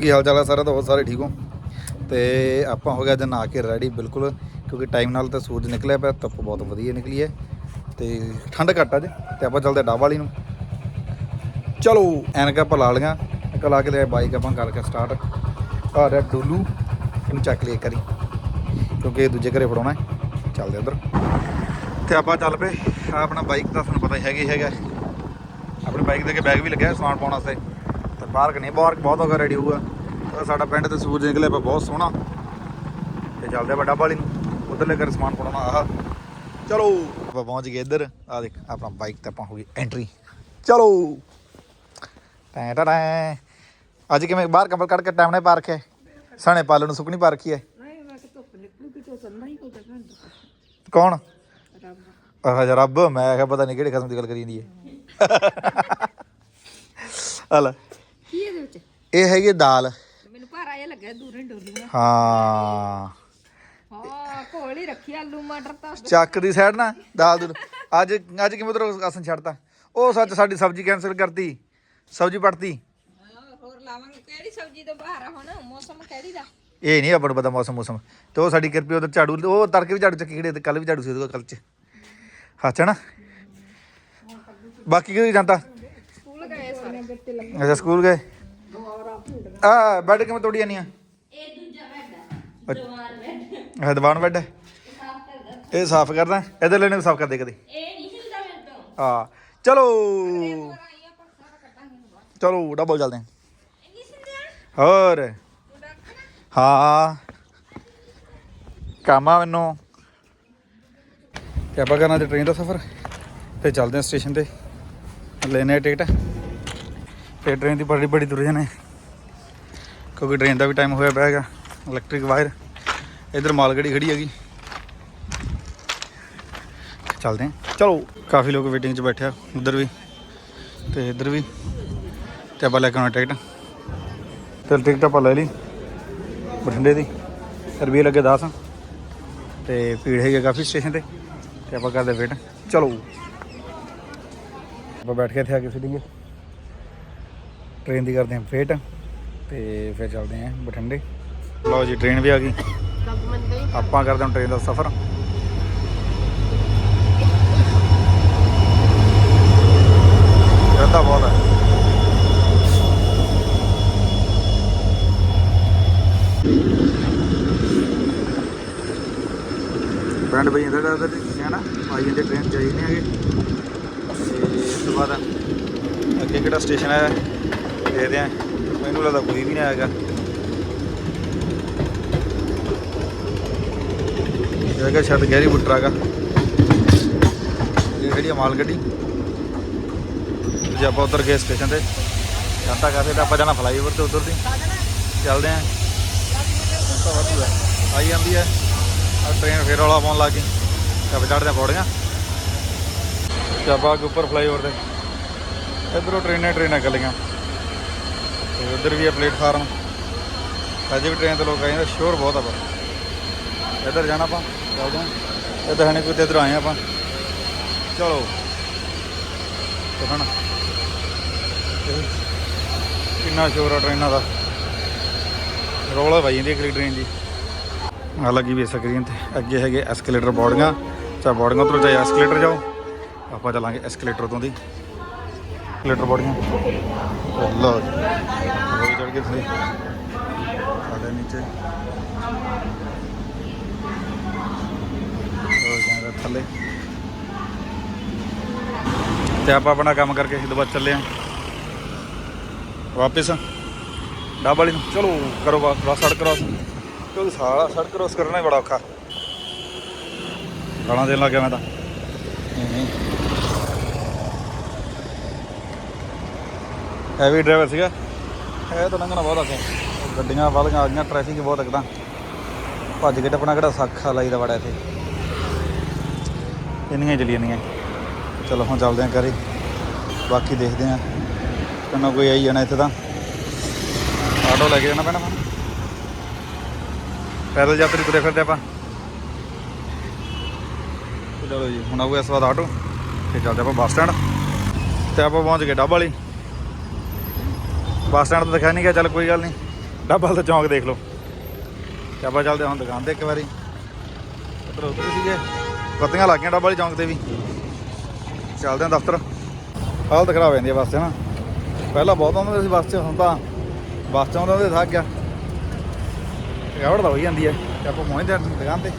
ਕੀ ਹਾਲ ਚਾਲ ਹੈ ਸਾਰਿਆਂ ਤਾਂ ਬਹੁਤ ਸਾਰੇ ਠੀਕ ਹੋ? ਤੇ ਆਪਾਂ ਹੋ ਗਿਆ ਅੱਜ ਨਹਾ ਕੇ ਰੈਡੀ ਬਿਲਕੁਲ, ਕਿਉਂਕਿ ਟਾਈਮ ਨਾਲ ਤਾਂ ਸੂਰਜ ਨਿਕਲਿਆ ਪਿਆ, ਧੁੱਪ ਬਹੁਤ ਵਧੀਆ ਨਿਕਲੀ ਹੈ। ਤੇ ਠੰਡ ਘੱਟ ਅੱਜ, ਤੇ ਆਪਾਂ ਚੱਲਦੇ ਡਾਬ ਵਾਲੀ ਨੂੰ। ਚਲੋ, ਐਨਕਾਂ ਆਪਾਂ ਲਾ ਲਈਆਂ, ਐਨਕਾਂ ਲਾ ਕੇ ਤੇ ਬਾਈਕ ਆਪਾਂ ਕਰਕੇ ਸਟਾਰਟ ਆ ਰਿਹਾ ਡੋਲੂ, ਇਹਨੂੰ ਚੱਕ ਲਿਆ ਕਰੀ ਕਿਉਂਕਿ ਦੂਜੇ ਘਰੇ ਫੜਾਉਣਾ ਚੱਲਦੇ ਉਧਰ। ਤੇ ਆਪਾਂ ਚੱਲ ਪਏ ਆਪਣਾ ਬਾਈਕ ਦਾ ਤੁਹਾਨੂੰ ਪਤਾ ਹੀ ਹੈਗਾ ਹੀ ਹੈਗਾ। ਆਪਣੀ ਬਾਈਕ ਦੇ ਕੇ ਬੈਗ ਵੀ ਲੱਗਿਆ, ਸਮਾਨ ਪਾਉਣ ਵਾਸਤੇ। ਪਾਰਕ ਨਹੀਂ ਪਾਰਕ ਬਹੁਤ ਹੋਗਾ ਰੈਡੀ ਹੋਊਗਾ। ਸਾਡਾ ਪਿੰਡ ਤੇ ਸੂਰਜ ਨਿਕਲਿਆ ਪਿਆ ਬਹੁਤ ਸੋਹਣਾ। ਤੇ ਚੱਲਦੇ ਵੱਡਾ ਵਾਲੀ ਨੂੰ। ਉਧਰਲੇ ਘਰ ਸਮਾਨ ਪਾਉਣਾ ਆਹ। ਚਲੋ ਆਪਾਂ ਪਹੁੰਚ ਗਏ ਇੱਧਰ। ਆ ਦੇਖ ਆਪਣਾ ਬਾਈਕ ਤੇ ਆਪਾਂ ਹੋ ਗਈ ਐਂਟਰੀ ਚਲੋ। ਟੈ ਟੈ। ਅੱਜ ਕਿਵੇਂ ਬਾਹਰ ਕੰਬਲ ਕੱਢ ਕੇ ਟਾਈਮ ਨੇ ਪਾਰਕ ਹੈ? ਸਾਣੇ ਪਾਲਣ ਨੂੰ ਸੁੱਕਣੀ ਪਾਰਕੀ ਹੈ ਹੀ। ਕੌਣ? ਰੱਬ। ਆਹ ਰੱਬ ਮੈਂ ਕਿਹਾ ਪਤਾ ਨਹੀਂ ਕਿਹੜੇ ਖਸਮ ਦੀ ਗੱਲ ਕਰੀ ਜਾਂਦੀ ਹੈ। ਹਲ ਇਹ ਹੈਗੀ ਦਾਲ। ਮੈਨੂੰ ਭਾਰਾ ਜਿਹਾ ਲੱਗਿਆ ਦੂਰੇ ਡੋਲੀਆਂ ਹਾਂ। ਹਾਂ ਕੋਲ ਹੀ ਰੱਖੀ ਆਲੂ ਮਟਰ ਤਾਂ। ਚੱਕ ਦੀ ਸਾਈਡ ਨਾ ਦਾਲ ਦੂਲ। ਅੱਜ ਅੱਜ ਕਿਵੇਂ ਉਧਰ ਆਸਨ ਛੱਡਤਾ? ਉਹ ਸੱਚ ਸਾਡੀ ਸਬਜ਼ੀ ਕੈਨਸਲ ਕਰਤੀ ਸਬਜ਼ੀ ਪੜਤੀ ਹੋਰ ਲਾਵਾਂਗੇ। ਕਿਹੜੀ ਸਬਜ਼ੀ ਤੋਂ ਭਾਰਾ ਹੁਣ? ਮੌਸਮ ਕਿਹੜੀ ਦਾ? ਇਹ ਨਹੀਂ ਆਪਾਂ ਨੂੰ ਪਤਾ ਮੌਸਮ ਮੌਸਮ। ਤੇ ਉਹ ਸਾਡੀ ਕਿਰਪੀ ਉਧਰ ਝਾੜੂ ਉਹ ਤੜਕੇ ਵੀ ਝਾੜੂ ਚੱਕੀ ਖੜੇ ਤੇ ਕੱਲ ਵੀ ਝਾੜੂ ਸੀ ਉਹਦੇ ਕੱਲ ਚ। ਹੱਥ ਨਾ। ਬਾਕੀ ਕਿਉਂ ਜਾਂਦਾ? ਸਕੂਲ ਗਏ ਸਾਰੇ। ਅੱਛਾ ਸਕੂਲ ਗਏ? ਆ ਬੈੱਡ ਕਿਵੇਂ ਤੋੜੀ ਜਾਂਦੀਆਂ ਇਹ ਦੂਜਾ ਬੈੱਡ ਦੀਵਾਰ ਬੈੱਡ। ਇਹ ਦੀਵਾਨ ਬੈੱਡ ਹੈ? ਸਾਫ਼ ਕਰਦਾ। ਇਹ ਸਾਫ਼ ਕਰਦਾ? ਇਹਦੇ ਲੈਣੇ ਵੀ ਸਾਫ਼ ਕਰਦੇ ਕਦੇ? ਇਹ ਨਹੀਂ ਹਿਲਦਾ ਮੇਰੇ ਤੋਂ। ਹਾਂ ਚਲੋ। ਚਲੋ ਡਬਲ ਚੱਲਦੇ ਹਾਂ। ਹੋਰ? ਹਾਂ। ਕੰਮ ਆ ਮੈਨੂੰ। ਤੇ ਆਪਾਂ ਕਰਨਾ ਤੇ ਟ੍ਰੇਨ ਦਾ ਸਫ਼ਰ। ਤੇ ਚੱਲਦੇ ਹਾਂ ਸਟੇਸ਼ਨ ਤੇ। ਲੈਨੇ ਆ ਟਿਕਟ ਤੇ ਟ੍ਰੇਨ ਦੀ ਬੜੀ ਬੜੀ ਤੁਰ ਜਾਣੇ ਕਿਉਂਕਿ ਟ੍ਰੇਨ ਦਾ ਵੀ ਟਾਈਮ ਹੋਇਆ ਪਿਆ ਹੈਗਾ ਇਲੈਕਟ੍ਰਿਕ ਵਾਇਰ ਇਧਰ ਮਾਲ ਗੱਡੀ ਖੜੀ ਹੈਗੀ। ਚੱਲਦੇ ਹਾਂ। ਚਲੋ। ਕਾਫੀ ਲੋਕ ਵੇਟਿੰਗ 'ਚ ਬੈਠੇ ਆ ਉਧਰ ਵੀ ਤੇ ਇੱਧਰ ਵੀ। ਤੇ ਆਪਾਂ ਲੈ ਕੇ ਆਉਣਾ ਟਿਕਟ। ਤੇ ਟਿਕਟ ਆਪਾਂ ਲੈ ਲਈ ਬਠਿੰਡੇ ਦੀ। ਰੁਪਏ ਲੱਗੇ 10 ਤੇ ਭੀੜ ਹੈਗੀ ਕਾਫੀ ਸਟੇਸ਼ਨ ਤੇ ਤੇ ਆਪਾਂ ਕਰਦੇ ਵੇਟ ਚਲੋ। ਆਪਾਂ ਬੈਠ ਕੇ ਇੱਥੇ ਆ ਕੇ ਸਿੱਧੀਏ ਟ੍ਰੇਨ ਦੀ ਕਰਦੇ ਹਾਂ ਵੇਟ ਤੇ ਫਿਰ ਚੱਲਦੇ ਹਾਂ ਬਠਿੰਡੇ। ਲਓ ਜੀ ਟ੍ਰੇਨ ਵੀ ਆ ਗਈ। ਆਪਾਂ ਕਰਦੇ ਹਾਂ ਟ੍ਰੇਨ ਦਾ ਸਫ਼ਰ। ਜਾਂਦਾ ਬਹੁਤ ਹੈ ਪਿੰਡ ਬਈ ਇੰਦਰ ਦਾ ਤੇ ਹੈ ਨਾ? ਆਈ ਜਾਂਦੇ ਟ੍ਰੇਨ ਜਾਈ ਨਹੀਂ ਹੈਗੇ। ਤੇ ਇਸ ਤੋਂ ਬਾਅਦ ਅੱਗੇ ਕਿਹੜਾ ਸਟੇਸ਼ਨ ਹੈ ਦੇਖਦੇ ਆ। ਮੈਨੂੰ ਲੱਗਦਾ ਕੋਈ ਵੀ ਨਹੀਂ ਆਏਗਾ ਇਹ ਹੈਗਾ ਛੱਡ ਗੈਰੀ ਬੁੱਟਰ ਹੈਗਾ। ਇਹ ਜਿਹੜੀ ਆ ਮਾਲ ਗੱਡੀ। ਜੇ ਆਪਾਂ ਉਧਰ ਗਏ ਸਟੇਸ਼ਨ ਤੇ, ਜਾਂਦਾ ਕਰਦੇ ਤਾਂ ਆਪਾਂ ਜਾਣਾ ਫਲਾਈਓਵਰ ਤੇ ਉਧਰ ਦੀ। ਚੱਲਦੇ ਆਂ। ਆਈ ਜਾਂਦੀ ਹੈ ਆ ਟ੍ਰੇਨ ਫੇਰ ਵਾਲਾ ਪਾਉਣ ਲੱਗ ਗਈ। ਤੇ ਆਪਾਂ ਚੜਦੇ ਪੌੜੀਆਂ। ਤੇ ਆਪਾਂ ਉੱਪਰ ਫਲਾਈਓਵਰ ਤੇ। ਇਧਰੋਂ ਟ੍ਰੇਨਾਂ ਟ੍ਰੇਨਾਂ ਚੱਲੀਆਂ ਤੇ ਉਧਰ ਵੀ ਹੈ ਪਲੇਟਫਾਰਮ। ਅਜੇ ਵੀ ਟ੍ਰੇਨ ਤੇ ਲੋਕ ਆਏ ਨੇ, ਸ਼ੋਰ ਬਹੁਤ ਆ ਪਰ ਇੱਧਰ ਜਾਣਾ ਆਪਾਂ ਚੱਲਦੇ ਹਾਂ ਇੱਧਰ ਹੈ ਨਹੀਂ ਕੋਈ, ਤੇ ਇੱਧਰ ਆਏ ਆਪਾਂ। ਚਲੋ। ਤੇ ਹੁਣ ਕਿੰਨਾ ਸ਼ੋਰ ਆ ਟ੍ਰੇਨਾਂ ਦਾ। ਰੋਲਾ ਭਾਈ ਜਾਂਦੀ ਹੈ ਟ੍ਰੇਨ ਦੀ। ਆ ਲੱਗੀ ਵੀ ਸਕਰੀਨ ਤੇ। ਅੱਗੇ ਹੈਗੇ ਐਸਕੇਲੇਟਰ ਬੋਰਡਿੰਗਾਂ ਚਾ ਬੋਰਡਿੰਗਾਂ ਤੋਂ ਚਾਹੇ ਐਸਕੇਲੇਟਰ ਜਾਓ। ਆਪਾਂ ਚੱਲਾਂਗੇ ਐਸਕੇਲੇਟਰ ਤੋਂ ਦੀ। ਐਸਕੇਲੇਟਰ ਬੋਰਡਿੰਗਾਂ ਲਓ ਜੀ ਚੜ ਗਏ ਤੁਸੀਂ। ਸਾਡੇ ਨੀਚੇ। ਜਾਂਦਾ ਥੱਲੇ। ਤੇ ਆਪਾਂ ਆਪਣਾ ਕੰਮ ਕਰਕੇ ਸਿੱਧਾ ਬਾਅਦ ਚੱਲੇ ਆ। ਵਾਪਿਸ। ਡੱਬ ਵਾਲੀ ਨੂੰ। ਚਲੋ, ਕਰੋ ਵਾ ਸੜਕ ਕ੍ਰਾਸ ਕਿਉਂਕਿ ਸਾਲਾ ਸੜਕ ਕ੍ਰਾਸ ਕਰਨਾ ਹੀ ਬੜਾ ਔਖਾ। ਗਾਲਾਂ ਦੇਣ ਲੱਗ ਗਿਆ ਮੈਂ ਤਾਂ। ਹੈਵੀ ਡਰਾਈਵਰ ਸੀਗਾ। ਇਹ ਤਾਂ ਲੰਘਣਾ ਬਹੁਤ ਔਖਾ ਗੱਡੀਆਂ ਵਾਲੀਆਂ ਆ ਗਈਆਂ ਟ੍ਰੈਫਿਕ ਬਹੁਤ ਇੱਕਦਾਂ ਭੱਜ ਕੇ ਟੱਪਣਾ ਕਿਹੜਾ ਸੌਖਾ ਲਾਈਦਾ ਬੜਾ ਇੱਥੇ। ਇੰਨੀਆਂ ਚਲੀ ਜਾਂਦੀਆਂ ਚਲੋ ਹੁਣ ਚੱਲਦੇ ਆਂ ਘਰੇ। ਬਾਕੀ ਦੇਖਦੇ ਆਂ ਕਿੰਨਾ ਕੋਈ ਆਈ ਜਾਣਾ ਇੱਥੇ ਤਾਂ। ਆਟੋ ਲੈ ਕੇ ਜਾਣਾ ਪੈਣਾ ਮੈਨੂੰ ਪੈਦਲ ਯਾਤਰੀ ਤੁਰੇ ਫਿਰਦੇ ਆਪਾਂ। ਚਲੋ ਜੀ, ਹੁਣ ਆਊਗਾ ਇਸ ਵਾਰ ਆਟੋ। ਤੇ ਚੱਲਦੇ ਆਪਾਂ ਬੱਸ ਸਟੈਂਡ। ਤੇ ਆਪਾਂ ਪਹੁੰਚ ਗਏ ਡੱਬ ਵਾਲੀ। ਬੱਸ ਸਟੈਂਡ ਤਾਂ ਦਿਖਾਇਆ ਨਹੀਂ ਗਿਆ, ਚੱਲ ਕੋਈ ਗੱਲ ਨਹੀਂ। ਡੱਬਲ 'ਤੇ ਚੌਂਕ ਦੇਖ ਲਓ। ਤੇ ਚੱਲਦੇ ਹੁਣ ਦੁਕਾਨ ਤੇ ਇੱਕ ਵਾਰੀ। ਉੱਧਰ ਉੱਧਰ ਸੀਗੇ। ਬੱਤੀਆਂ ਲੱਗ ਗਈਆਂ ਡੱਬਲ ਵਾਲੀ ਚੌਂਕ ਤੇ ਵੀ। ਚੱਲਦੇ ਹਾਂ ਦਫ਼ਤਰ। ਹਾਲਤ ਖਰਾਬ ਹੋ ਜਾਂਦੀ ਹੈ ਬੱਸ 'ਚ ਨਾ। ਪਹਿਲਾਂ ਬਹੁਤ ਆਉਂਦੇ ਸੀ ਬੱਸ 'ਚ, ਹੁਣ ਤਾਂ ਬੱਸ 'ਚ ਆਉਂਦੇ ਆਉਂਦੇ ਥੱਕ ਗਿਆ। ਥਕਾਵਟ ਤਾਂ ਹੋਈ ਜਾਂਦੀ ਹੈ ਆਪਾਂ ਪਹੁੰਚਦੇ ਹਾਂ ਦੁਕਾਨ ਤੇ।